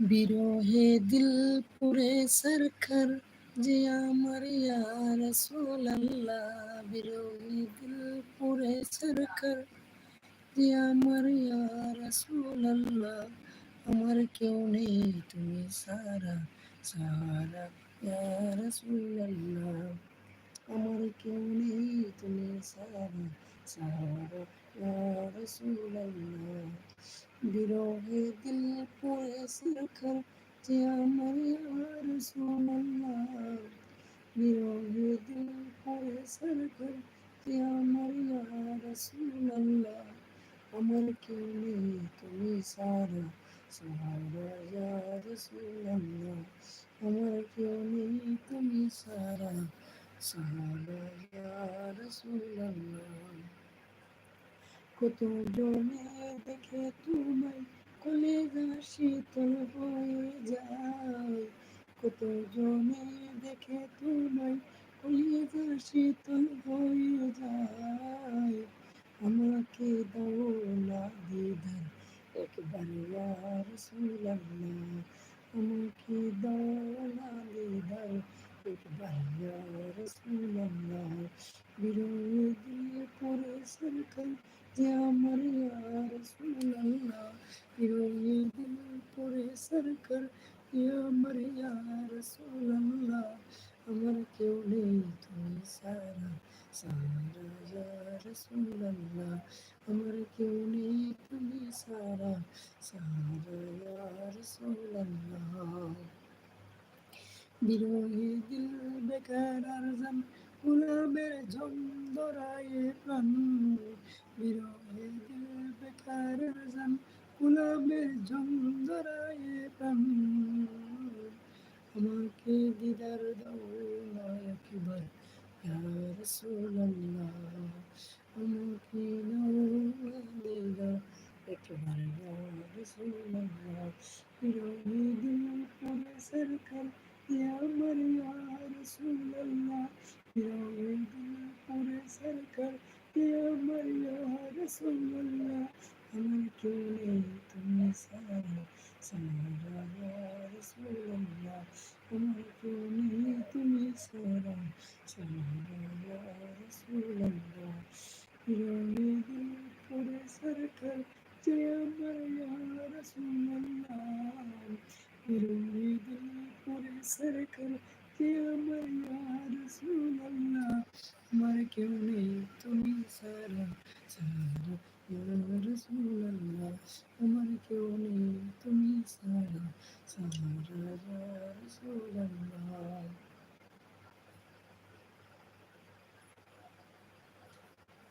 বিরহে দিল পুরে সরখর যে আমার রসুল আল্লাহ বিরহে দিল পুরে সরখর যে আমার রসুল আল্লাহ আমার কেউ নেই, তুমি সারা সারা রসুল আল্লাহ আমার কেউ নেই, তুমি সারা বিরহে দিল পড়ে শিখর যে আমার রসুল্লাহ বিরহে দিল পড়ে শিখর যে আমার রসুল্লাহ আমার কেউ নেই তুমি সারা সারা রসুল্লাহ আমার কেউ নেই তুমি সারা সারা রসুল্লাহ কত জনে দেখে তোমায় কলেজা শীতল হয়ে যায়। কত জনে দেখে তোমায় কলেজা শীতল হয়ে যায়। আমাকে দাও না দিদার একবার ইয়ার সুলাল্লাহ আমাকে দাও না দিদার একবার ইয়ার সুলাল্লাহ বিরোধী পরে সরকার যে আমার রসুল্লাহ বিরোহী দিল পরে সরকার আমার রসুল্লাহ আমার কেউ নেই তুমি সারা সারা রসুল্লাহ আমার কেউ নেই তুমি সারা সারা রসুল্লাহ বিরোহী দিল বেকার আরজান গোলামের ঝন্দরায় প্রাণ বিরহে দিল বেকার আরজান গোলামের ঝন্দরায় প্রাণ আমাকে দিদার দাও না একবার রসুল্লাহ আমাকে দাও দিদার একবার রসুল্লাহ পরে সরকার যে আমার রসুল্লাহ পরে সরকার কে আমার রসুল্লাহ আমার কেউ নেই তুমি সারা সারা রসুল্লাহ আমার কেউ নেই তুমি সারা সারা রসুল্লাহ